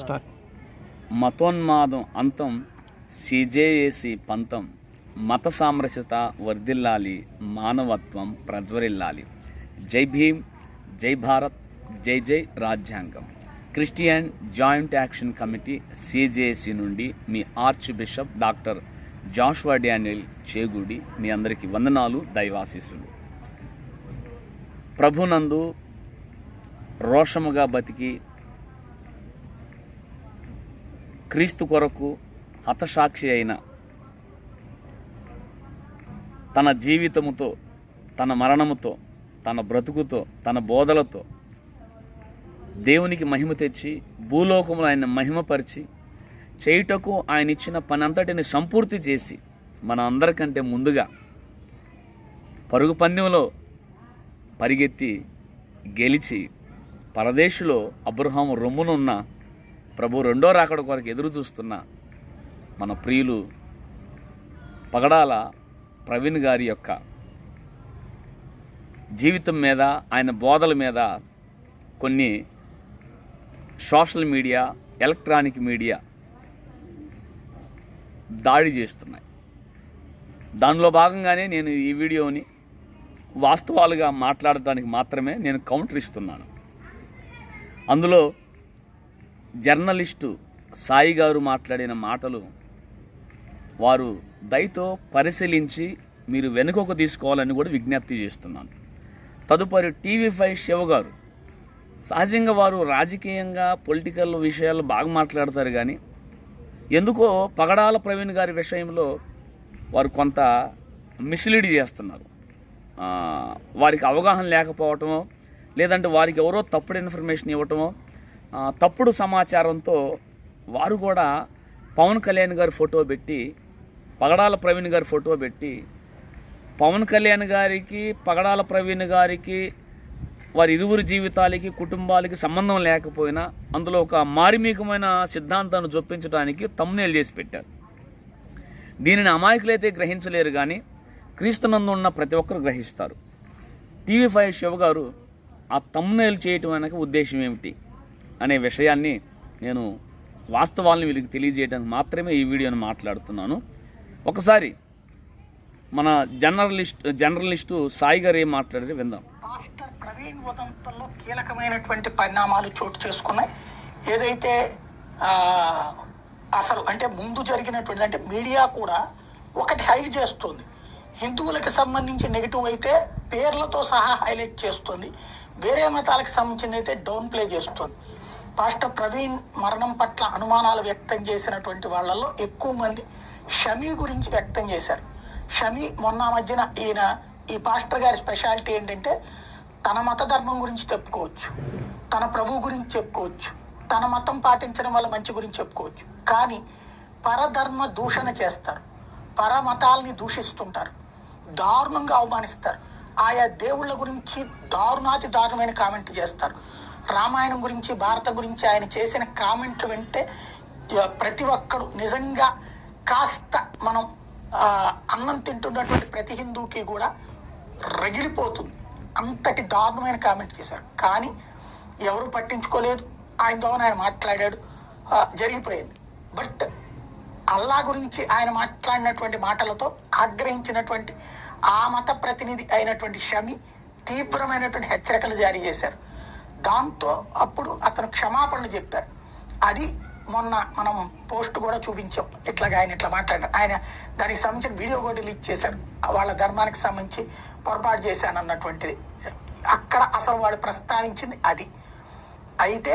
Start. మతోన్మాదం అంతం CJAC పంతం మత సామరస్యత వర్ధిల్లాలి మానవత్వం ప్రజ్వరిల్లాలి. జై భీమ్ జై భారత్ జై జై రాజ్యాంగం. Christian joint action committee CJAC నుండి మీ archbishop doctor Joshua Daniel Chegudi మీ అందరికీ వందనాలు దైవాశీసులు ప్రభునందు రోషముగా బతికి క్రీస్తు కొరకు హతసాక్షి అయిన తన జీవితముతో తన మరణముతో తన బ్రతుకుతో తన బోధలతో దేవునికి మహిమ తెచ్చి భూలోకములు ఆయన మహిమపరిచి చేయుటకు ఆయన ఇచ్చిన పని అంతటిని సంపూర్తి చేసి మన అందరికంటే ముందుగా పరుగు పందెంలో పరిగెత్తి గెలిచి పరదేశులో అబ్రహాం రొమ్మునున్న ప్రభు రెండో రాకడ కొరకు ఎదురు చూస్తున్న మన ప్రియులు పగడాల ప్రవీణ్ గారి యొక్క జీవితం మీద ఆయన బోధల మీద కొన్ని సోషల్ మీడియా ఎలక్ట్రానిక్ మీడియా దాడి చేస్తున్నాయి. దానిలో భాగంగానే నేను ఈ వీడియోని వాస్తవాలుగా మాట్లాడటానికి మాత్రమే నేను కౌంటర్ ఇస్తున్నాను. అందులో జర్నలిస్టు సాయి గారు మాట్లాడిన మాటలు వారు దయతో పరిశీలించి మీరు వెనుకకు తీసుకోవాలని కూడా విజ్ఞప్తి చేస్తున్నాను. తదుపరి టీవీ ఫైవ్ శివ గారు. సహజంగా వారు రాజకీయంగా పొలిటికల్ విషయాలు బాగా మాట్లాడతారు కానీ ఎందుకో పగడాల ప్రవీణ్ గారి విషయంలో వారు కొంత మిస్లీడ్ చేస్తున్నారు. వారికి అవగాహన లేకపోవటమో లేదంటే వారికి ఎవరో తప్పుడు ఇన్ఫర్మేషన్ ఇవ్వటమో తప్పుడు సమాచారంతో వారు కూడా పవన్ కళ్యాణ్ గారి ఫోటో పెట్టి పగడాల ప్రవీణ్ గారి ఫోటో పెట్టి పవన్ కళ్యాణ్ గారికి పగడాల ప్రవీణ్ గారికి వారి ఇరువురి జీవితాలకి కుటుంబాలకి సంబంధం లేకపోయినా అందులో ఒక మార్మికమైన సిద్ధాంతాన్ని చొప్పించడానికి తమ్నేలు చేసి పెట్టారు. దీనిని అమాయకులైతే గ్రహించలేరు కానీ క్రీస్తునందు ఉన్న ప్రతి ఒక్కరు గ్రహిస్తారు. టీవీ ఫైవ్ శివ గారు ఆ తమ్నేలు చేయటం వెనక ఉద్దేశం ఏమిటి? అనే విషయాన్ని నేను వాస్తవాలను వీళ్ళకి తెలియజేయడానికి మాత్రమే ఈ వీడియోని మాట్లాడుతున్నాను. ఒకసారి మన జర్నలిస్ట్ జర్నలిస్టు సాయి గారు ఏం మాట్లాడితే విందాం. ప్రవీణ్ ఉదంతంలో కీలకమైనటువంటి పరిణామాలు చోటు చేసుకున్నాయి. ఏదైతే అసలు అంటే ముందు జరిగినటువంటి అంటే మీడియా కూడా ఒకటి హైడ్ చేస్తుంది. హిందువులకు సంబంధించి నెగిటివ్ అయితే పేర్లతో సహా హైలైట్ చేస్తుంది. వేరే మతాలకు సంబంధించింది అయితే డౌన్ ప్లే చేస్తుంది. పాస్టర్ ప్రవీణ్ మరణం పట్ల అనుమానాలు వ్యక్తం చేసినటువంటి వాళ్ళల్లో ఎక్కువ మంది షమీ గురించి వ్యక్తం చేశారు. షమీ మొన్న మధ్యన ఈయన ఈ పాస్టర్ గారి స్పెషాలిటీ ఏంటంటే తన మత ధర్మం గురించి చెప్పుకోవచ్చు తన ప్రభు గురించి చెప్పుకోవచ్చు తన మతం పాటించడం వల్ల మంచి గురించి చెప్పుకోవచ్చు. కానీ పరధర్మ దూషణ చేస్తారు పరమతాల్ని దూషిస్తుంటారు దారుణంగా అవమానిస్తారు. ఆయా దేవుళ్ళ గురించి దారుణాతి దారుణమైన కామెంట్ చేస్తారు. రామాయణం గురించి భారతం గురించి ఆయన చేసిన కామెంట్లు వింటే ప్రతి ఒక్కడు నిజంగా కాస్త మనం అన్నం తింటున్నటువంటి ప్రతి హిందూకి కూడా రగిలిపోతుంది. అంతటి దారుణమైన కామెంట్ చేశారు. కానీ ఎవరు పట్టించుకోలేదు. ఆయన ద్వారా ఆయన మాట్లాడాడు. జరిగిపోయింది. బట్ అల్లా గురించి ఆయన మాట్లాడినటువంటి మాటలతో ఆగ్రహించినటువంటి ఆ మత ప్రతినిధి అయినటువంటి షమి తీవ్రమైనటువంటి హెచ్చరికలు జారీ చేశారు. దాంతో అప్పుడు అతను క్షమాపణలు చెప్పారు అది మొన్న మనం పోస్ట్ కూడా చూపించాం. ఇట్లాగా ఆయన ఇట్లా మాట్లాడారు ఆయన దానికి సంబంధించిన వీడియో కూడా రిలీజ్ చేశారు వాళ్ళ ధర్మానికి సంబంధించి పొరపాటు చేశాను అన్నటువంటిది. అక్కడ అసలు వాళ్ళు ప్రస్తావించింది అది. అయితే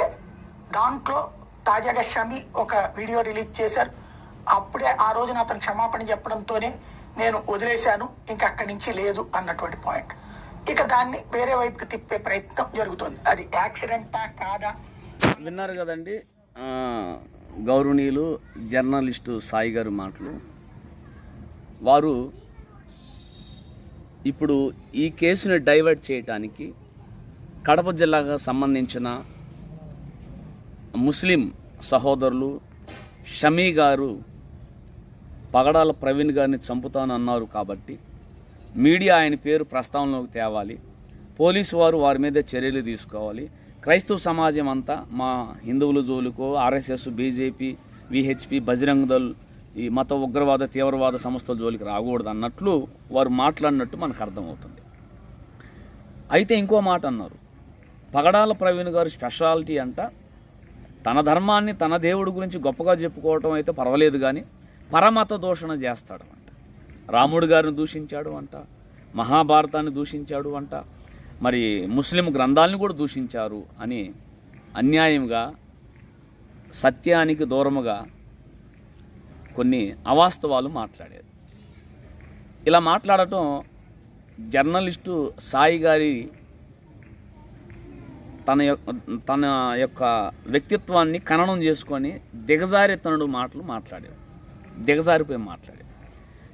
దాంట్లో తాజాగా షమి ఒక వీడియో రిలీజ్ చేశారు. అప్పుడే ఆ రోజున అతను క్షమాపణ చెప్పడంతోనే నేను వదిలేశాను. ఇంకా అక్కడి నుంచి లేదు అన్నటువంటి పాయింట్ ఇక దాన్ని వేరే వైపుకి తిప్పే ప్రయత్నం జరుగుతుంది. అది యాక్సిడెంటా కాదా? విన్నారు కదండి గౌరవనీయులు జర్నలిస్టు సాయి గారు మాటలు. వారు ఇప్పుడు ఈ కేసుని డైవర్ట్ చేయటానికి కడప జిల్లాకు సంబంధించిన ముస్లిం సహోదరులు షమీ గారు పగడాల ప్రవీణ్ గారిని చంపుతానన్నారు కాబట్టి మీడియా ఆయన పేరు ప్రస్తావనలోకి తేవాలి. పోలీసు వారు వారి మీద చర్యలు తీసుకోవాలి. క్రైస్తవ సమాజం అంతా మా హిందువుల జోలుకో RSS BJP VHP Bajrang Dal ఈ మత ఉగ్రవాద తీవ్రవాద సంస్థల జోలికి రాకూడదు అన్నట్లు వారు మాట్లాడినట్టు మనకు అర్థమవుతుంది. అయితే ఇంకో మాట అన్నారు. పగడాల ప్రవీణ్ గారు స్పెషాలిటీ అంట. తన ధర్మాన్ని తన దేవుడి గురించి గొప్పగా చెప్పుకోవటం అయితే పర్వాలేదు కానీ పరమత దూషణ చేస్తాడు. రాముడు గారిని దూషించాడు అంట మహాభారతాన్ని దూషించాడు అంట. మరి ముస్లిం గ్రంథాలను కూడా దూషించారు అని అన్యాయంగా సత్యానికి దూరముగా కొన్ని అవాస్తవాలు మాట్లాడారు. ఇలా మాట్లాడటం జర్నలిస్టు సాయి గారి తన యొక్క తన యొక్క వ్యక్తిత్వాన్ని ఖననం చేసుకొని దిగజారితనుడు మాటలు మాట్లాడాడు దిగజారిపోయి మాట్లాడాడు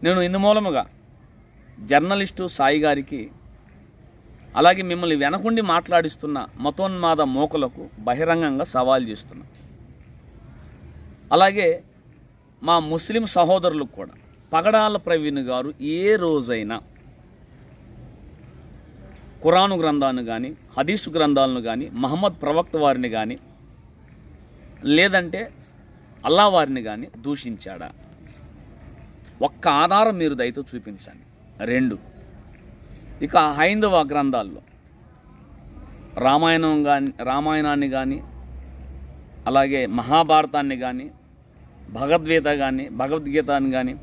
నేను ఇందు మూలముగా జర్నలిస్టు సాయి గారికి అలాగే మిమ్మల్ని వెనకుండి మాట్లాడిస్తున్న మతోన్మాద మోకలకు బహిరంగంగా సవాల్ చేస్తున్నా. అలాగే మా ముస్లిం సహోదరులకు కూడా పగడాల ప్రవీణ్ గారు ఏ రోజైనా ఖురాను గ్రంథాన్ని కానీ హదీసు గ్రంథాలను కానీ మహమ్మద్ ప్రవక్త వారిని కానీ లేదంటే అల్లా వారిని కానీ దూషించాడా? ఒక్క ఆధారం మీరు దయతో చూపించండి. రెండు. ఇక హైందవ గ్రంథాల్లో రామాయణం కానీ రామాయణాన్ని కానీ అలాగే మహాభారతాన్ని కానీ భగవద్గీత కానీ భగవద్గీతని కానీ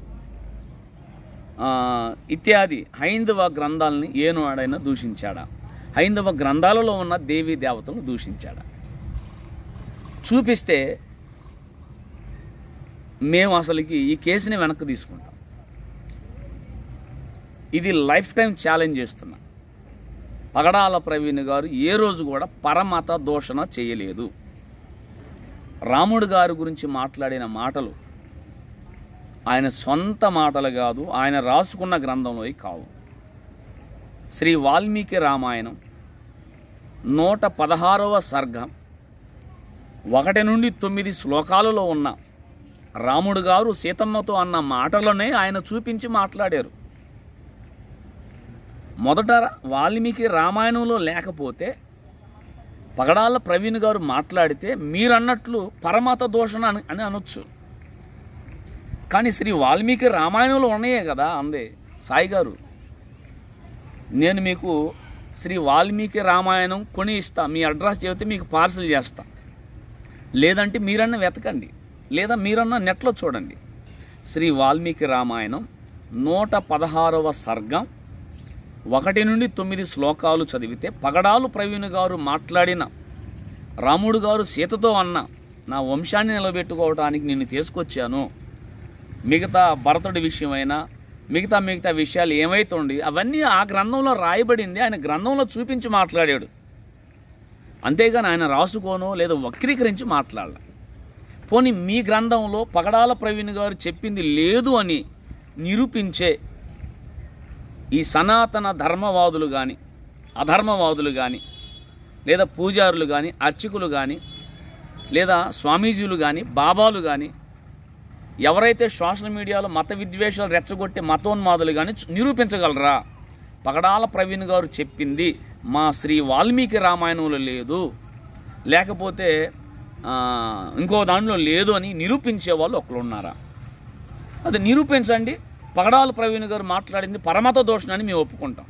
ఇత్యాది హైందవ గ్రంథాలని ఏనాడైనా దూషించాడా? హైందవ గ్రంథాలలో ఉన్న దేవీ దేవతలను దూషించాడా? చూపిస్తే మేము అసలుకి ఈ కేసుని వెనక్కి తీసుకుంటాం. ఇది లైఫ్ టైం ఛాలెంజ్ చేస్తున్నా. పగడాల ప్రవీణ్ గారు ఏ రోజు కూడా పరమత దోషణ చేయలేదు. రాముడు గారి గురించి మాట్లాడిన మాటలు ఆయన సొంత మాటలు కాదు ఆయన రాసుకున్న గ్రంథంలోవి కావు. శ్రీ వాల్మీకి రామాయణం నూట పదహారవ సర్గం ఒకటి నుండి తొమ్మిది శ్లోకాలలో ఉన్న రాముడు గారు సీతమ్మతో అన్న మాటలనే ఆయన చూపించి మాట్లాడారు. మొదట వాల్మీకి రామాయణంలో లేకపోతే పగడాల ప్రవీణ్ గారు మాట్లాడితే మీరన్నట్లు పరమత దోషణ అని అని అనొచ్చు. కానీ శ్రీ వాల్మీకి రామాయణంలో ఉన్నాయే కదా అందే సాయి గారు. నేను మీకు శ్రీ వాల్మీకి రామాయణం కొని ఇస్తా మీ అడ్రస్ చెబితే మీకు పార్సిల్ చేస్తా. లేదంటే మీరన్నా వెతకండి లేదా మీరన్నా నెట్లో చూడండి. శ్రీ వాల్మీకి రామాయణం నూట పదహారవ సర్గం ఒకటి నుండి తొమ్మిది శ్లోకాలు చదివితే పగడాలు ప్రవీణ్ గారు మాట్లాడిన రాముడు గారు సీతతో అన్న నా వంశాన్ని నిలబెట్టుకోవడానికి నిన్ను తీసుకొచ్చాను. మిగతా భరతుడి విషయమైనా మిగతా మిగతా విషయాలు ఏమైతుండి అవన్నీ ఆ గ్రంథంలో రాయబడింది. ఆయన గ్రంథంలో చూపించి మాట్లాడాడు. అంతేగాని ఆయన రాసుకోనో లేదా వక్రీకరించి మాట్లాడాల. పోనీ మీ గ్రంథంలో పగడాల ప్రవీణ్ గారు చెప్పింది లేదు అని నిరూపించే ఈ సనాతన ధర్మవాదులు కానీ అధర్మవాదులు కానీ లేదా పూజారులు కానీ అర్చకులు కానీ లేదా స్వామీజీలు కానీ బాబాలు కానీ ఎవరైతే సోషల్ మీడియాలో మత విద్వేషాలు రెచ్చగొట్టే మతోన్మాదులు కానీ నిరూపించగలరా? పగడాల ప్రవీణ్ గారు చెప్పింది మా శ్రీ వాల్మీకి రామాయణంలో లేదు. లేకపోతే ఇంకో దానిలో లేదు అని నిరూపించే వాళ్ళు ఒకరు ఉన్నారా? అది నిరూపించండి. పగడాల ప్రవీణ్ గారు మాట్లాడింది పరమత దోషణని మేము ఒప్పుకుంటాం.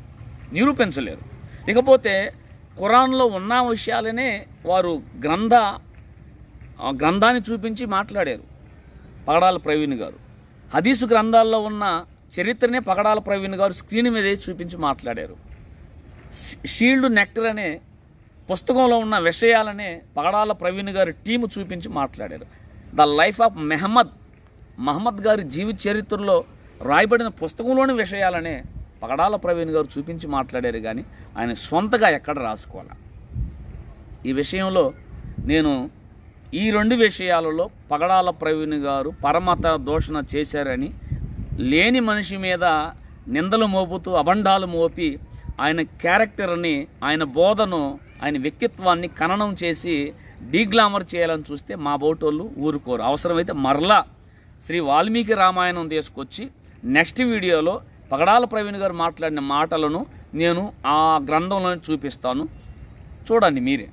నిరూపించలేరు. ఇకపోతే ఖురాన్లో ఉన్న విషయాలనే వారు గ్రంథ గ్రంథాన్ని చూపించి మాట్లాడారు పగడాల ప్రవీణ్ గారు. హదీసు గ్రంథాల్లో ఉన్న చరిత్రనే పగడాల ప్రవీణ్ గారు స్క్రీన్ మీద చూపించి మాట్లాడారు. షీల్డ్ నెక్టర్ అనే పుస్తకంలో ఉన్న విషయాలనే పగడాల ప్రవీణ్ గారు టీము చూపించి మాట్లాడారు. The life of Mohammed Muhammad గారి జీవిత చరిత్రలో రాయబడిన పుస్తకంలోని విషయాలనే పగడాల ప్రవీణ్ గారు చూపించి మాట్లాడారు కానీ ఆయన సొంతగా ఎక్కడ రాసుకోవాలి? ఈ విషయంలో నేను ఈ రెండు విషయాలలో పగడాల ప్రవీణ్ గారు పరమత దోషణ చేశారని లేని మనిషి మీద నిందలు మోపుతూ అబండాలు మోపి ఆయన క్యారెక్టర్ని ఆయన బోధను ఆయన వ్యక్తిత్వాన్ని ఖననం చేసి డీగ్లామర్ చేయాలని చూస్తే మా బోటోళ్ళు ఊరుకోరు. అవసరమైతే మరలా శ్రీ వాల్మీకి రామాయణం తీసుకొచ్చి నెక్స్ట్ వీడియోలో పగడాల ప్రవీణ్ గారు మాట్లాడిన మాటలను నేను ఆ గ్రంథంలో చూపిస్తాను. చూడండి మీరే.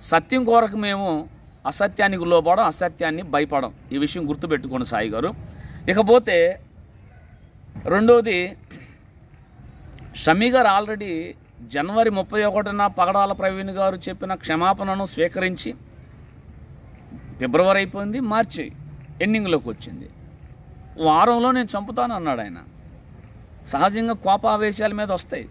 సత్యం కోరకు మేము అసత్యానికి లోపడం అసత్యాన్ని భయపడం. ఈ విషయం గుర్తుపెట్టుకోండి సాయి గారు. ఇకపోతే రెండోది షమీ గారు ఆల్రెడీ జనవరి ముప్పై ఒకటిన పగడాల ప్రవీణ్ గారు చెప్పిన క్షమాపణను స్వీకరించి ఫిబ్రవరి అయిపోయింది మార్చి ఎండింగ్లోకి వచ్చింది. వారంలో నేను చంపుతాను అన్నాడు ఆయన. సహజంగా కోపావేశాల మీద వస్తాయి.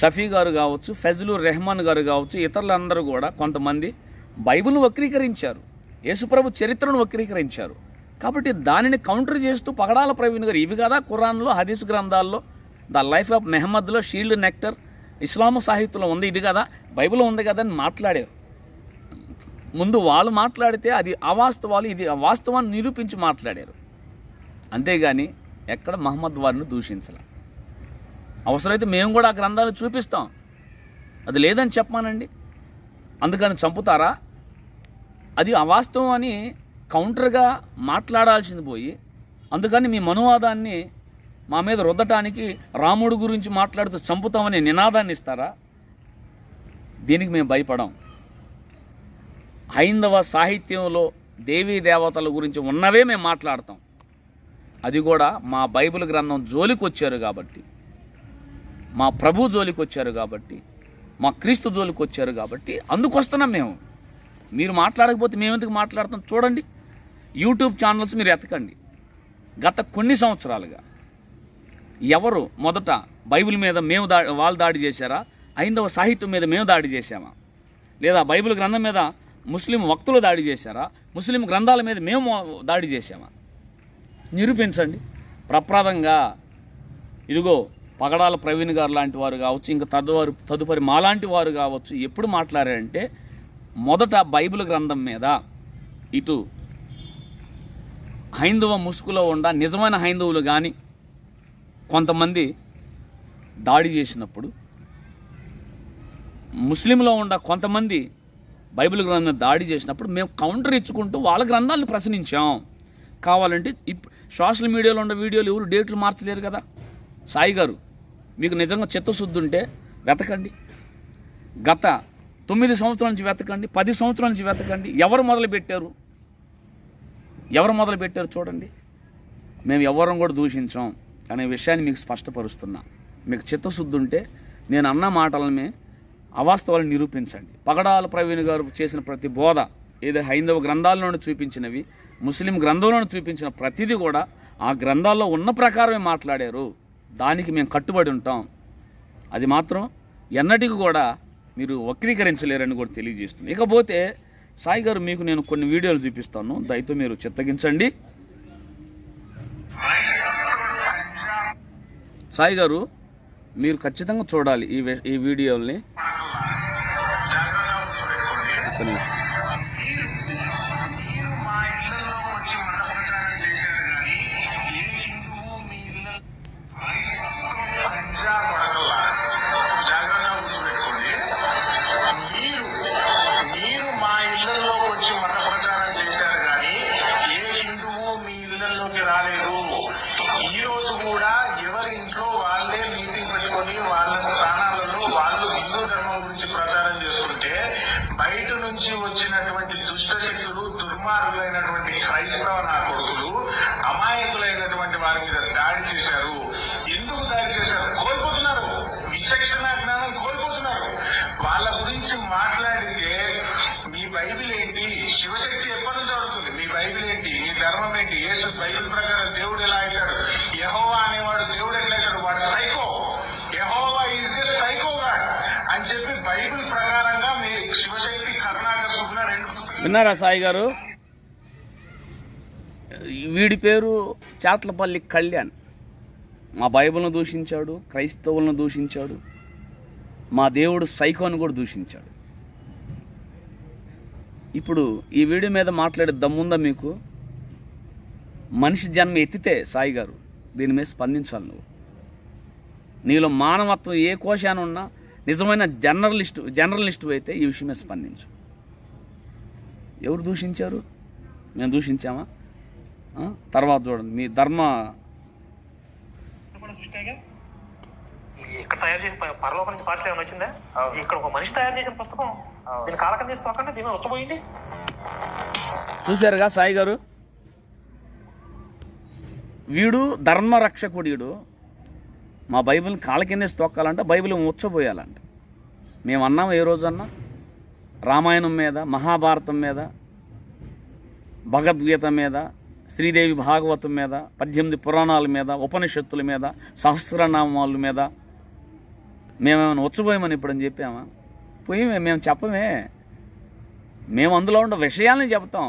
షఫీ గారు కావచ్చు ఫజ్లు రెహమాన్ గారు కావచ్చు ఇతరులందరూ కూడా కొంతమంది బైబిల్ను వక్రీకరించారు. యేసుప్రభు చరిత్రను వక్రీకరించారు. కాబట్టి దానిని కౌంటర్ చేస్తూ పగడాల ప్రవీణ్ గారు ఇవి కదా ఖురాన్లో హదీస్ గ్రంథాల్లో ద లైఫ్ ఆఫ్ మెహమ్మద్లో షీల్డ్ నెక్టర్ ఇస్లాము సాహిత్యంలో ఉంది ఇది కదా బైబిల్లో ఉంది కదా అని మాట్లాడారు. ముందు వాళ్ళు మాట్లాడితే అది అవాస్తవాలు ఇది వాస్తవాన్ని నిరూపించి మాట్లాడారు. అంతేగాని ఎక్కడ మహమ్మద్ వారిని దూషించలే. అవసరమైతే మేము కూడా ఆ గ్రంథాలు చూపిస్తాం. అది లేదని చెప్పమానండి అందుకని చంపుతారా? అది అవాస్తవం అని కౌంటర్గా మాట్లాడాల్సింది పోయి అందుకని మీ మనువాదాన్ని మా మీద రుద్దటానికి రాముడు గురించి మాట్లాడుతూ చంపుతామని నినాదాన్ని ఇస్తారా? దీనికి మేము భయపడం. హైందవ సాహిత్యంలో దేవీ దేవతల గురించి ఉన్నవే మేము మాట్లాడతాం. అది కూడా మా బైబిల్ గ్రంథం జోలికి వచ్చారు కాబట్టి. మా ప్రభు జోలికి వచ్చారు కాబట్టి. మా క్రీస్తు జోలికి వచ్చారు కాబట్టి అందుకు వస్తున్నాం మేము. మీరు మాట్లాడకపోతే మేము ఎందుకు మాట్లాడతాం చూడండి. యూట్యూబ్ ఛానల్స్ మీరు ఎతకండి. గత కొన్ని సంవత్సరాలుగా ఎవరు మొదట బైబిల్ మీద మేము దా వాళ్ళు దాడి చేశారా? ఐందవ సాహిత్యం మీద మేము దాడి చేశామా? లేదా బైబిల్ గ్రంథం మీద ముస్లిం వక్తులు దాడి చేశారా? ముస్లిం గ్రంథాల మీద మేము దాడి చేశామా? నిరూపించండి. ప్రప్రదంగా ఇదిగో పగడాల ప్రవీణ్ గారు లాంటి వారు కావచ్చు ఇంకా తదువారు తదుపరి మాలాంటి వారు కావచ్చు ఎప్పుడు మాట్లాడారంటే మొదట బైబిల్ గ్రంథం మీద ఇటు హైందవ ముసుగులో ఉండ నిజమైన హైందవులు కానీ కొంతమంది దాడి చేసినప్పుడు ముస్లింలో ఉండ కొంతమంది బైబిల్ గ్రంథం దాడి చేసినప్పుడు మేము కౌంటర్ ఇచ్చుకుంటూ వాళ్ళ గ్రంథాలను ప్రశ్నించాం. కావాలంటే ఇప్ సోషల్ మీడియాలో ఉన్న వీడియోలు ఎవరు డేట్లు మార్చలేరు కదా. సాయి గారు మీకు నిజంగా చిత్తశుద్ధి ఉంటే వెతకండి. గత తొమ్మిది సంవత్సరాల నుంచి వెతకండి పది సంవత్సరాల నుంచి వెతకండి. ఎవరు మొదలుపెట్టారు? ఎవరు మొదలు పెట్టారు చూడండి. మేము ఎవరం కూడా దూషించాం అనే విషయాన్ని మీకు స్పష్టపరుస్తున్నా. మీకు చిత్తశుద్ధి ఉంటే నేను అన్న మాటలనే అవాస్తవాలను నిరూపించండి. పగడాల ప్రవీణ్ గారు చేసిన ప్రతి బోధ ఏదో హైందవ గ్రంథాల నుండి చూపించినవి ముస్లిం గ్రంథంలోనే చూపించిన ప్రతిదీ కూడా ఆ గ్రంథాల్లో ఉన్న ప్రకారమే మాట్లాడారు. దానికి మేము కట్టుబడి ఉంటాం. అది మాత్రం ఎన్నటికి కూడా మీరు వక్రీకరించలేరని కూడా తెలియజేస్తుంది. ఇకపోతే సాయి గారు మీకు నేను కొన్ని వీడియోలు చూపిస్తాను. దయతో మీరు చిత్తగించండి. సాయి గారు మీరు ఖచ్చితంగా చూడాలి ఈ ఈ వీడియోల్ని. బైబిల్ ఏంటి శివశక్తి ఎప్పటి నుంచి అడుగుతుంది? మీ బైబిల్ ఏంటి మీ ధర్మం ఏంటి యేసు బైబిల్ ప్రకారం దేవుడు ఎలా అవుతాడు? యహోవా అనేవాడు దేవుడు ఎట్లా అవుతాడు? వాడు సైకో. యహోవా ఈజ్ ఎ సైకో గాడ్. అని చెప్పి బైబిల్ ప్రకారంగా మీ శివశక్తి కరుణాకర్ సుగ్న రెండు విన్నారా సాయి గారు? వీడి పేరు చాట్లపల్లి కళ్యాణ్. మా బైబిల్ను దూషించాడు క్రైస్తవులను దూషించాడు మా దేవుడు సైకోను కూడా దూషించాడు. ఇప్పుడు ఈ వీడియో మీద మాట్లాడే దమ్ముందా మీకు? మనిషి జన్మ ఎత్తితే సాయి గారు దీని మీద స్పందించాలి నువ్వు. నీలో మానవత్వం ఏ కోశాన ఉన్నా నిజమైన జర్నలిస్ట్ జర్నలిస్ట్ అయితే ఈ విషయం మీద స్పందించు. ఎవరు దూషించారు? మేము దూషించామా? ఆ? తర్వాత చూడండి. మీ ధర్మ ఇక్కడ తయారు చేసిన పరలోకం నుంచి పాటలు ఏమైనా వచ్చిందా? ఇక్కడ ఒక మనిషి తయారు చేసిన పుస్తకం. దీని కాలకం తీసి తొక్కండి దీని వచ్చపోయింది చూశారుగా సాయి గారు? వీడు ధర్మరక్షకుడు మా బైబిల్ని కాళ్ళ కిందేసి తొక్కాలంటే బైబిల్ ముచ్చబోయాలంట. మేము అన్నాం ఏ రోజన్నా? రామాయణం మీద మహాభారతం మీద భగవద్గీత మీద శ్రీదేవి భాగవతం మీద పద్దెనిమిది పురాణాల మీద ఉపనిషత్తుల మీద సహస్రనామాల మీద మేమేమైనా వచ్చబోయామని ఇప్పుడని చెప్పామా? పోయి మేము చెప్పమే. మేము అందులో ఉన్న విషయాల్ని చెప్తాం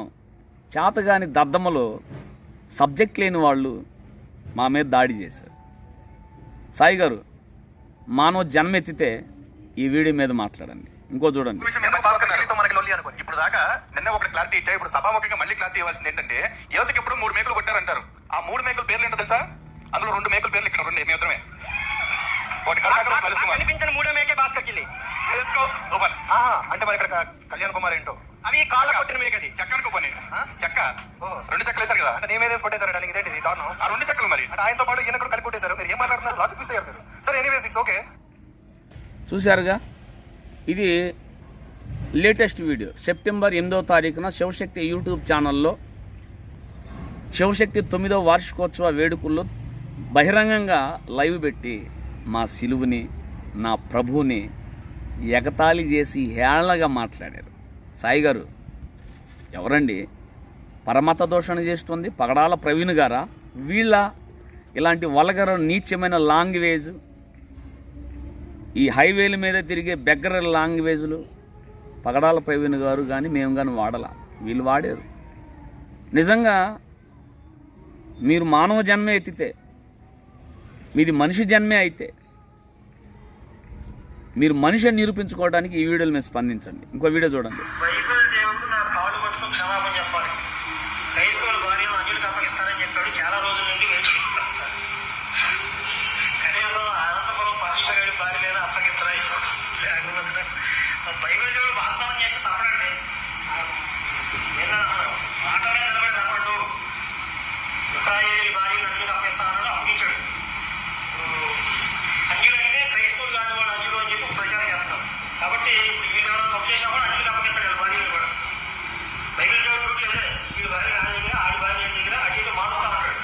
చేతగాని దద్దమ్మలు సబ్జెక్ట్ లేని వాళ్ళు మా మీద దాడి చేశారు. సాయి గారు మానవ జన్మెత్తితే ఈ వీడియో మీద మాట్లాడండి. ఇంకో చూడండి. విషయం మనకి ఇప్పుడు దాకా నిన్న ఒక క్లారిటీ ఇచ్చా ఇప్పుడు సభాముఖంగా మళ్ళీ క్లారిటీ ఇవ్వాల్సింది ఏంటంటే యువతకి ఇప్పుడు మూడు మేకలు కొట్టారంటారు. ఆ మూడు మేకల పేర్లు ఏంటో తెలుసా? అందులో రెండు మేకల పేర్లు ఇక్కడ రెండు మేమే ఇద్దరమే ఒకటి కరుణాకర్, ఒకటి లలిత్ కుమార్. కనిపించిన మూడో మేకే భాస్కర్ కిల్లి. తెలుసుకో సూపర్ ఆహా, అంటే మరి ఇక్కడ కళ్యాణ్ కుమార్ ఏంటో? అవి కాళ్ళ కొట్టిన మేకది. చెక్కనుకో పని ఆ? చెక్క? ఓ. రెండు చెక్కలు వేశారు కదా? అంటే నీ మీద వేసి కొట్టేశారు డాలింగ్ ఇదేంటిది? దారుణం. ఆ రెండు చెక్కలు మరి. అంటే ఆయనతో పాటు ఈయన కూడా కలిపి కొట్టేశారు. మీరు ఏం మాట్లాడుతున్నారు? లాజిక్ మిస్ అయ్యారు మీరు. సరే ఎనీవేస్ ఇట్స్ ఓకే చూశారుగా? ఇది లేటెస్ట్ వీడియో. సెప్టెంబర్ ఎనిమిదో తారీఖున శివశక్తి యూట్యూబ్ ఛానల్లో శివశక్తి తొమ్మిదో వార్షికోత్సవ వేడుకల్లో బహిరంగంగా లైవ్ పెట్టి మా సిలువుని నా ప్రభువుని ఎగతాళి చేసి హేళనగా మాట్లాడారు. సాయి గారు ఎవరండి? పరమత దోషణ చేస్తుంది. పగడాల ప్రవీణ్ గారా? వీళ్ళ ఇలాంటి వలగర నీచమైన లాంగ్వేజ్ ఈ హైవేల మీద తిరిగే బెగ్గర లాంగ్వేజ్లు పగడాల ప్రవీణ్ గారు కానీ మేము కానీ వాడలా. వీళ్ళు వాడారు. నిజంగా మీరు మానవ జన్మ ఎత్తితే మీది మనిషి జన్మే అయితే మీరు మనిషిని నిరూపించుకోవడానికి ఈ వీడియోలు మీరు స్పందించండి. ఇంకో వీడియో చూడండి బైబిల్ దేవుడు నా కాళ్ళు పట్టుకుని క్షమాపణ చెప్పాలి క్రైస్తవుల భార్య అన్యులకు అప్పగిస్తానని చెప్పాడు చాలా రోజుల నుండి వేచి కనీసం అనంతపురం పాస్టర్ గారి భార్య లేదా అప్పగించరా బైబిల్ దేవుడు వాగ్దానం చేస్తే తప్పడండి ఏదో మాటనే నిలబడి తప్పడు ఇస్రాయేల్ భార్య అన్యులకు అప్పగిస్తానని అప్పగించాడు అన్యులంటే క్రైస్తవులు కాని వాళ్ళు అన్యులు అని చెప్పి ప్రచారం చేస్తారు కాబట్టి ఇప్పుడు వీళ్ళు ఎవరైనా తప్పు చేసినా కూడా అన్యులు అప్పగిస్తారు భార్యలు కూడా బైబిల్ దేవుడు రూట్ అదే వీడి భార్య నా దగ్గర ఆడి భార్య నీ దగ్గర అటు ఇటు మారుస్తా ఉంటాడు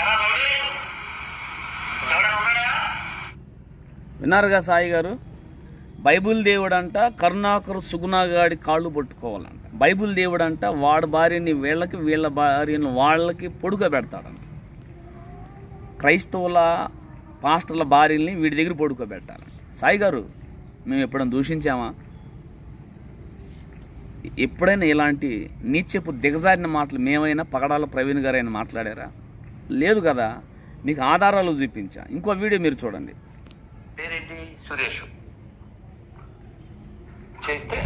ఎలా రౌడీ? ఎవడైనా ఉన్నాడా విన్నారుగా సాయి గారు? బైబుల్ దేవుడంట కరుణాకర్ సుగుణాగాడి కాళ్ళు పట్టుకోవాలంట. బైబుల్ అంట వాడి భార్యని వీళ్ళకి వీళ్ళ భార్యను వాళ్ళకి పొడుక పెడతాడంట. క్రైస్తవుల పాస్టర్ల భార్యల్ని వీడి దగ్గర పడుకోబెట్టాలంట సాయి గారు మేము ఎప్పుడైనా దూషించామా? ఎప్పుడైనా ఇలాంటి నీచెప్పు దిగజారిన మాటలు మేమైనా పగడాల ప్రవీణ్ గారు అయినా మాట్లాడారా? లేదు కదా? మీకు ఆధారాలు చూపించా. ఇంకో వీడియో మీరు చూడండి. పేరేంటి? సురేష్. చేస్తే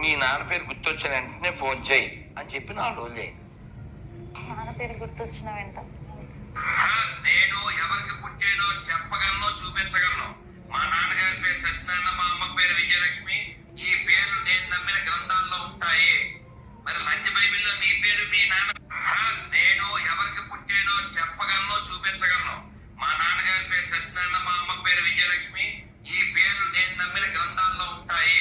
మీ నాన్న పేరు గుర్తొచ్చిన వెంటనే ఫోన్ చేయి అని చెప్పి నాలుగు రోజులు నాన్న పేరు గుర్తొచ్చిన వెంట. సార్ నేను ఎవరికి పుట్టానో చెప్పగలను చూపించగలను. మా నాన్నగారి పేరు సత్యనారాయణ మా అమ్మ పేరు విజయలక్ష్మి. ఈ పేర్లు నేను నమ్మిన గ్రంథాల్లో ఉంటాయి. మరి లంచ్ బైబిల్లో మీ పేరు మీ నాన్న. సార్ నేను ఎవరికి పుట్టానో చెప్పగలను చూపించగలను. మా నాన్నగారి పేరు సత్యనారాయణ మా అమ్మ పేరు విజయలక్ష్మి. ఈ పేర్లు నేను నమ్మిన గ్రంథాల్లో ఉంటాయి.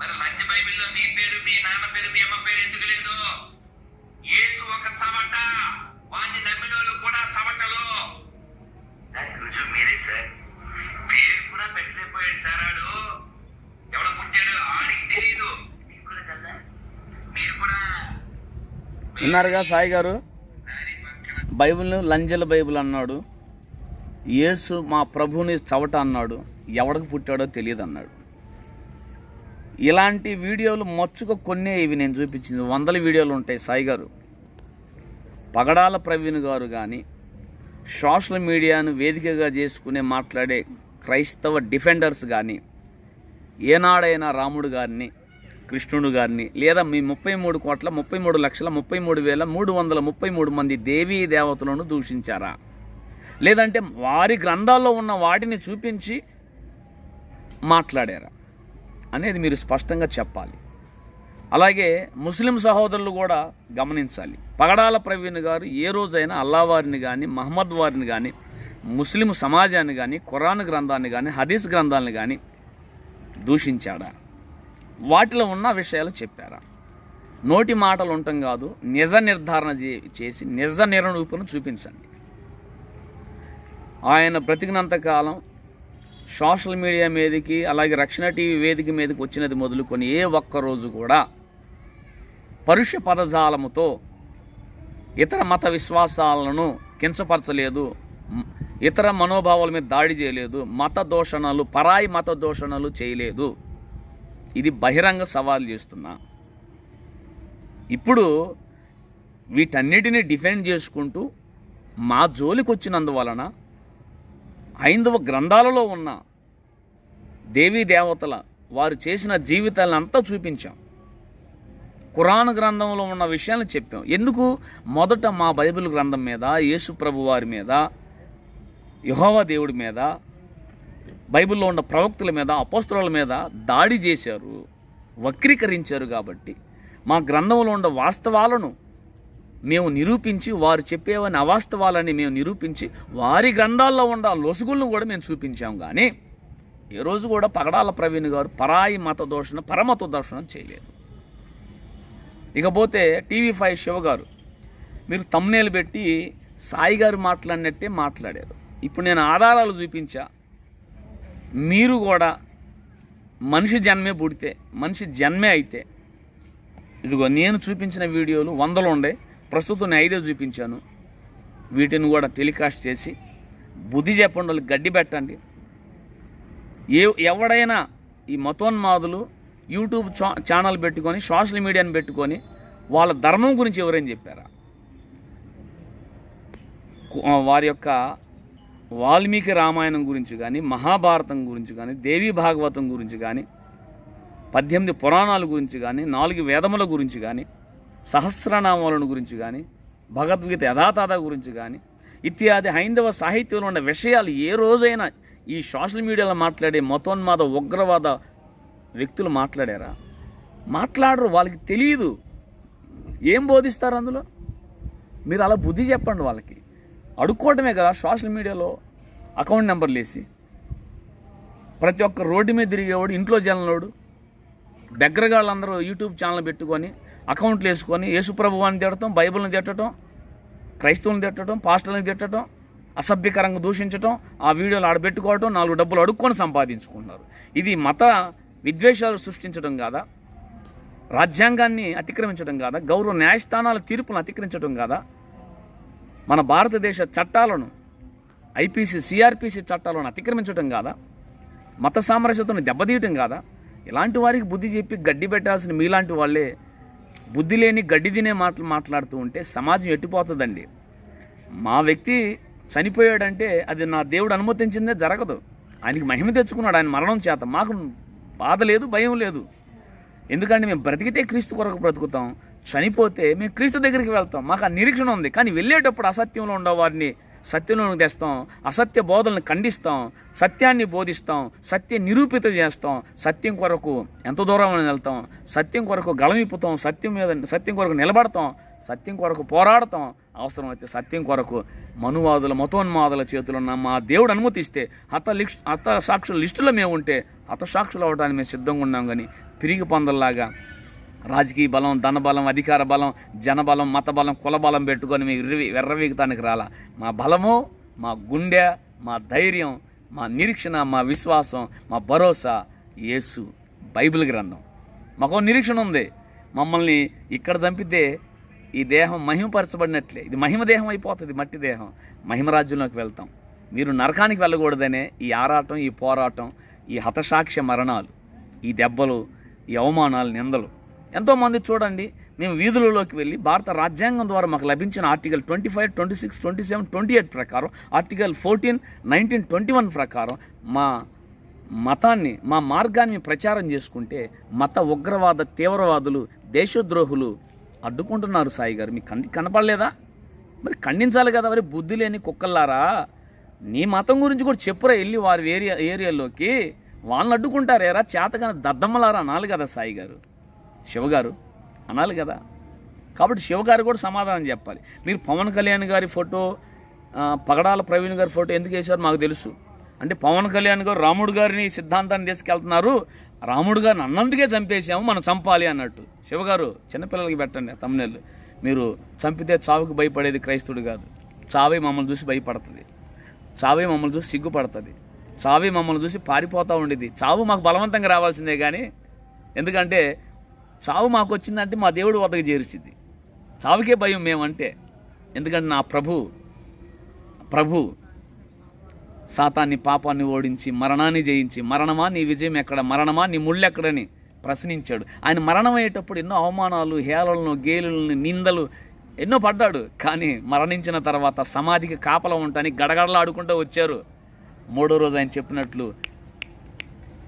మరి లంచ్ బైబిల్లో మీ పేరు మీ నాన్న పేరు మీ అమ్మ పేరు ఎందుకు లేదు? యేసు ఒక చవట వాడిని నమ్మిన వాళ్ళు కూడా చవటలు దానికి రుజువు మీరే సార్. పేరు కూడా పెట్టలేకపోయాడు సార్ ఆడు. ఎవడ పుట్టాడు ఆడికి తెలియదు మీరు కూడా విన్నారుగా సాయి గారు? బైబిల్ని లంజల బైబిల్ అన్నాడు. యేసు మా ప్రభుని చవట అన్నాడు ఎవడికి పుట్టాడో తెలియదు అన్నాడు ఇలాంటి వీడియోలు మచ్చుక కొన్నే ఇవి నేను చూపించింది. వందల వీడియోలు ఉంటాయి సాయి గారు. పగడాల ప్రవీణ్ గారు కానీ సోషల్ మీడియాను వేదికగా చేసుకునే మాట్లాడే క్రైస్తవ డిఫెండర్స్ కానీ ఏనాడైనా రాముడు గారిని కృష్ణుడు గారిని లేదా మీ ముప్పై మూడు కోట్ల ముప్పై మూడు లక్షల ముప్పై మూడు వేల మూడు వందల ముప్పై మూడు మంది దేవీ దేవతలను దూషించారా? లేదంటే వారి గ్రంథాల్లో ఉన్న వాటిని చూపించి మాట్లాడారా అనేది మీరు స్పష్టంగా చెప్పాలి. అలాగే ముస్లిం సహోదరులు కూడా గమనించాలి. పగడాల ప్రవీణ్ గారు ఏ రోజైనా అల్లా వారిని కానీ మహమ్మద్ వారిని కానీ ముస్లిం సమాజాన్ని కానీ ఖురాన్ గ్రంథాన్ని కానీ హదీస్ గ్రంథాలను కానీ దూషించాడా? వాటిలో ఉన్న విషయాలు చెప్పారా? నోటి మాటలు ఉండటం కాదు నిజ నిర్ధారణ చే- చేసి నిజ నిరూపణ చూపించండి. ఆయన బ్రతికినంత కాలం సోషల్ మీడియా మీదకి అలాగే రక్షణ టీవీ వేదిక మీదకి వచ్చినది మొదలుకొని ఏ ఒక్క రోజు కూడా పరుష పదజాలముతో ఇతర మత విశ్వాసాలను కించపరచలేదు ఇతర మనోభావాల మీద దాడి చేయలేదు మత దూషణలు పరాయి మత దూషణలు చేయలేదు. ఇది బహిరంగ సవాల్ చేస్తున్నా. ఇప్పుడు వీటన్నిటిని డిఫెండ్ చేసుకుంటూ మా జోలికి వచ్చినందువలన హైందవ గ్రంథాలలో ఉన్న దేవీ దేవతల వారు చేసిన జీవితాలను అంతా చూపించాం. ఖురాన్ గ్రంథంలో ఉన్న విషయాలను చెప్పాం. ఎందుకు? మొదట మా బైబిల్ గ్రంథం మీద యేసు ప్రభు వారి మీద యహోవా దేవుడి మీద బైబిల్లో ఉన్న ప్రవక్తుల మీద అపోస్తుల మీద దాడి చేశారు వక్రీకరించారు కాబట్టి. మా గ్రంథంలో ఉన్న వాస్తవాలను మేము నిరూపించి వారు చెప్పేవని అవాస్తవాలని మేము నిరూపించి వారి గ్రంథాల్లో ఉన్న లొసుగులను కూడా మేము చూపించాం కానీ ఈ రోజు కూడా పగడాల ప్రవీణ్ గారు పరాయి మత దోషణ పరమత దోషణం చేయలేదు. ఇకపోతే టీవీ ఫైవ్ శివ గారు మీరు తమ్నేలు పెట్టి సాయి గారు మాట్లాడినట్టే మాట్లాడారు. ఇప్పుడు నేను ఆధారాలు చూపించా. మీరు కూడా మనిషి జన్మే పుడితే మనిషి జన్మే అయితే ఇదిగో నేను చూపించిన వీడియోలు వందలు ఉండే ప్రస్తుతం ఐదే చూపించాను. వీటిని కూడా టెలికాస్ట్ చేసి బుద్ధి చెప్పండి వాళ్ళకి గడ్డి పెట్టండి. ఏ ఎవడైనా ఈ మతోన్మాదులు యూట్యూబ్ చా- ఛానల్ పెట్టుకొని సోషల్ మీడియాని పెట్టుకొని వాళ్ళ ధర్మం గురించి ఎవరైనా చెప్పారా? వారి యొక్క వాల్మీకి రామాయణం గురించి కానీ మహాభారతం గురించి కానీ దేవీ భాగవతం గురించి కానీ పద్దెనిమిది పురాణాల గురించి కానీ నాలుగు వేదముల గురించి కానీ సహస్రనామాలను గురించి కానీ భగవద్గీత యథాతథ గురించి కానీ ఇత్యాది హైందవ సాహిత్యంలో ఉన్న విషయాలు ఏ రోజైనా ఈ సోషల్ మీడియాలో మాట్లాడే మతోన్మాద ఉగ్రవాద వ్యక్తులు మాట్లాడారా? మాట్లాడరు వాళ్ళకి తెలియదు ఏం బోధిస్తారు అందులో? మీరు అలా బుద్ధి చెప్పండి వాళ్ళకి. అడుక్కోవటమే కదా సోషల్ మీడియాలో అకౌంట్ నెంబర్లు వేసి ప్రతి ఒక్క రోడ్డు మీద తిరిగేవాడు ఇంట్లో జనలోడు. దగ్గరగాళ్ళందరూ యూట్యూబ్ ఛానల్ పెట్టుకొని అకౌంట్లు వేసుకొని యేసుప్రభువాన్ని తిట్టడం బైబిల్ని తిట్టడం క్రైస్తవుని తిట్టడం పాస్టర్ని తిట్టడం అసభ్యకరంగా దూషించడం ఆ వీడియోలు ఆడబెట్టుకోవడం నాలుగు డబ్బులు అడుక్కొని సంపాదించుకుంటున్నారు ఇది మత విద్వేషాలు సృష్టించడం కాదా? రాజ్యాంగాన్ని అతిక్రమించడం కాదా? గౌరవ న్యాయస్థానాల తీర్పును అతిక్రమించడం కాదా? మన భారతదేశ చట్టాలను ఐపీసీ సిఆర్పిసి చట్టాలను అతిక్రమించడం కాదా? మత సామరస్యతను దెబ్బతీయటం కాదా? ఇలాంటి వారికి బుద్ధి చెప్పి గడ్డి పెట్టాల్సిన మీలాంటి వాళ్ళే బుద్ధి లేని గడ్డి తినే మాటలు మాట్లాడుతూ ఉంటే సమాజం ఎట్టిపోతుందండి? మా వ్యక్తి చనిపోయాడంటే అది నా దేవుడు అనుమతించిందే జరగదు. ఆయనకి మహిమ తెచ్చుకున్నాడు ఆయన మరణం చేత. మాకు బాధ లేదు భయం లేదు. ఎందుకంటే మేము బ్రతికితే క్రీస్తు కొరకు బ్రతుకుతాం. చనిపోతే మేము క్రీస్తు దగ్గరికి వెళ్తాం. మాకు ఆ నిరీక్షణ ఉంది. కానీ వెళ్ళేటప్పుడు అసత్యంలో ఉండే సత్యంలోనికి తెస్తాం అసత్య బోధలను ఖండిస్తాం సత్యాన్ని బోధిస్తాం సత్య నిరూపిత చేస్తాం సత్యం కొరకు ఎంత దూరం వెళ్తాం సత్యం కొరకు గళమిప్పుతాం సత్యం మీద సత్యం కొరకు నిలబడతాం సత్యం కొరకు పోరాడతాం. అవసరమైతే సత్యం కొరకు మనువాదుల మతోన్మాదుల చేతులు ఉన్న మా దేవుడు అనుమతిస్తే హత లిక్ష్ హత సాక్షుల లిస్టులో మేము ఉంటే హత సాక్షులు అవ్వడానికి మేము సిద్ధంగా ఉన్నాం కానీ పిరిగి పందల్లాగా రాజకీయ బలం ధనబలం అధికార బలం జనబలం మతబలం కులబలం పెట్టుకొని మీ ఇర్రవి వెర్రవీగతానికి రాలా. మా బలము మా గుండె మా ధైర్యం మా నిరీక్షణ మా విశ్వాసం మా భరోసా యేసు బైబిల్ గ్రంథం. మాకు నిరీక్షణ ఉంది. మమ్మల్ని ఇక్కడ చంపితే ఈ దేహం మహిమపరచబడినట్లే. ఇది మహిమ దేహం అయిపోతుంది మట్టి దేహం. మహిమరాజ్యంలోకి వెళ్తాం. మీరు నరకానికి వెళ్ళకూడదనే ఈ ఆరాటం ఈ పోరాటం ఈ హతసాక్ష్య మరణాలు ఈ దెబ్బలు ఈ అవమానాలు నిందలు. ఎంతోమంది చూడండి మేము వీధులలోకి వెళ్ళి భారత రాజ్యాంగం ద్వారా మాకు లభించిన article twenty five twenty six twenty seven twenty eight ప్రకారం article fourteen nineteen twenty one ప్రకారం మా మతాన్ని మా మార్గాన్ని ప్రచారం చేసుకుంటే మత ఉగ్రవాద తీవ్రవాదులు దేశద్రోహులు అడ్డుకుంటున్నారు సాయి గారు. మీకు కంటి కనపడలేదా? మరి ఖండించాలి కదా మరి బుద్ధి లేని కుక్కల్లారా? నీ మతం గురించి కూడా చెప్పురా వెళ్ళి వారి ఏరియా ఏరియాలోకి. వాళ్ళని అడ్డుకుంటారేరా? చేతగాని దద్దమ్మలారా అనాలి కదా సాయి గారు? శివగారు అనాలి కదా. కాబట్టి శివగారు కూడా సమాధానం చెప్పాలి. మీరు పవన్ కళ్యాణ్ గారి ఫోటో పగడాల ప్రవీణ్ గారి ఫోటో ఎందుకు వేశారు మాకు తెలుసు. అంటే పవన్ కళ్యాణ్ గారు రాముడు గారిని సిద్ధాంతాన్ని తీసుకెళ్తున్నారు. రాముడు గారిని అన్నందుకే చంపేశాము మనం చంపాలి అన్నట్టు. శివగారు చిన్నపిల్లలకి పెట్టండి తమ్ముళ్ళు మీరు చంపితే చావుకు భయపడేది క్రైస్తుడు కాదు. చావే మమ్మల్ని చూసి భయపడుతుంది. చావే మమ్మల్ని చూసి సిగ్గుపడుతుంది. చావే మమ్మల్ని చూసి పారిపోతూ ఉండేది. చావు మాకు బలవంతంగా రావాల్సిందే కానీ ఎందుకంటే చావు మాకు వచ్చిందంటే మా దేవుడు వద్దకు చేర్చింది చావుకే భయం మేమంటే. ఎందుకంటే నా ప్రభు ప్రభు సాతాన్ని పాపాన్ని ఓడించి మరణాన్ని జయించి మరణమా నీ విజయం ఎక్కడ మరణమా నీ ముళ్ళు ఎక్కడని ప్రశ్నించాడు. ఆయన మరణం అయ్యేటప్పుడు ఎన్నో అవమానాలు హేళలను గేలులను నిందలు ఎన్నో పడ్డాడు. కానీ మరణించిన తర్వాత సమాధికి కాపలా ఉంటానికి గడగడలాడుకుంటూ వచ్చారు. మూడో రోజు ఆయన చెప్పినట్లు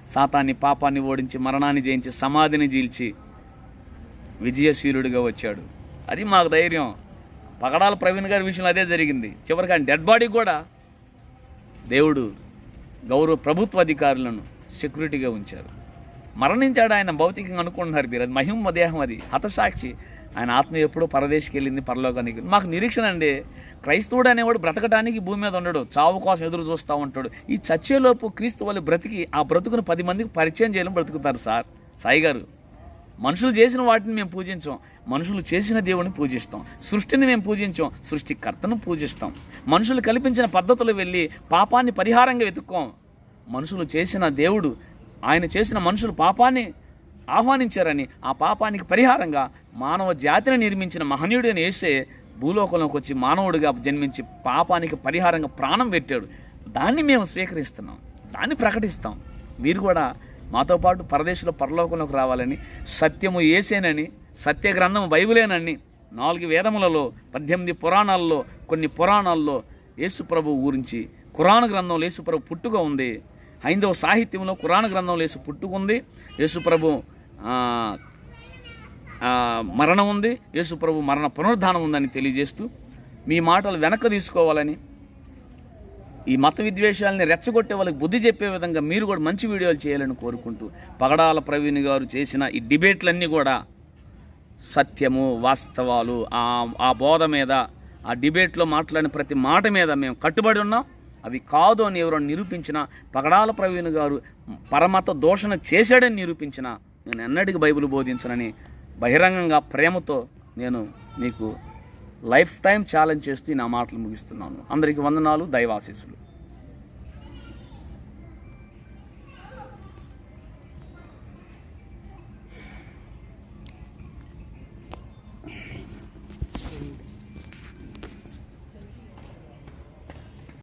సాతాన్ని పాపాన్ని ఓడించి మరణాన్ని జయించి సమాధిని జీల్చి విజయశీలుడిగా వచ్చాడు. అది మాకు ధైర్యం. పగడాల ప్రవీణ్ గారి విషయంలో అదే జరిగింది. చివరికి ఆయన డెడ్ బాడీ కూడా దేవుడు గౌరవ ప్రభుత్వ అధికారులను సెక్యూరిటీగా ఉంచారు. మరణించాడు ఆయన భౌతికంగా అనుకుంటున్నారు మీరు అది మహిమ దేహం అది. హతసాక్షి. ఆయన ఆత్మ ఎప్పుడో పరదేశికి వెళ్ళింది పరలోకానికి. మాకు నిరీక్షణ అండి. క్రైస్తవుడు అనేవాడు బ్రతకడానికి భూమి మీద ఉండడు. చావు కోసం ఎదురు చూస్తూ ఉంటాడు. ఈ చచ్చేలోపు క్రీస్తు వాళ్ళు బ్రతికి ఆ బ్రతుకును పది మందికి పరిచయం చేయడం బ్రతుకుతారు సార్. సాయి గారు. మనుషులు చేసిన వాటిని మేము పూజించాం. మనుషులు చేసిన దేవుని పూజిస్తాం. సృష్టిని మేము పూజించాం. సృష్టికర్తను పూజిస్తాం. మనుషులు కల్పించిన పద్ధతులు వెళ్ళి పాపాన్ని పరిహారంగా వెతుక్కోం. మనుషులు చేసిన దేవుడు ఆయన చేసిన మనుషులు పాపాన్ని ఆహ్వానించారని ఆ పాపానికి పరిహారంగా మానవ జాతిని నిర్మించిన మహనీయుడని వేసే భూలోకంలోకి వచ్చి మానవుడిగా జన్మించి పాపానికి పరిహారంగా ప్రాణం పెట్టాడు. దాన్ని మేము స్వీకరిస్తున్నాం. దాన్ని ప్రకటిస్తాం. మీరు కూడా మాతో పాటు పరదేశంలో పరలోకంలోకి రావాలని సత్యము ఏసేనని సత్య గ్రంథం బైబులేనని నాలుగు వేదములలో పద్దెనిమిది పురాణాల్లో కొన్ని పురాణాల్లో యేసుప్రభు గురించి కురాణ గ్రంథంలో యేసుప్రభు పుట్టుక ఉంది. హైందవ సాహిత్యంలో కురాణ గ్రంథంలో యేసు పుట్టుక ఉంది. యేసుప్రభు మరణం ఉంది. యేసుప్రభు మరణ పునరుద్ధానం ఉందని తెలియజేస్తూ మీ మాటలు వెనక్కి తీసుకోవాలని ఈ మత విద్వేషాలని రెచ్చగొట్టే వాళ్ళకి బుద్ధి చెప్పే విధంగా మీరు కూడా మంచి వీడియోలు చేయాలని కోరుకుంటూ పగడాల ప్రవీణ్ గారు చేసిన ఈ డిబేట్లన్నీ కూడా సత్యము వాస్తవాలు ఆ ఆ బోధ మీద ఆ డిబేట్లో మాట్లాడిన ప్రతి మాట మీద మేము కట్టుబడి ఉన్నాం. అవి కాదు అని ఎవరో నిరూపించిన పగడాల ప్రవీణ్ గారు పరమత దోషణ చేశాడని నిరూపించిన నేను ఎన్నటికి బైబిల్ బోధించనని బహిరంగంగా ప్రేమతో నేను మీకు లైఫ్ టైం ఛాలెంజ్ చేస్తూ నా మాటలు ముగిస్తున్నాను. అందరికీ వందనాలు. దైవాశీస్సులు.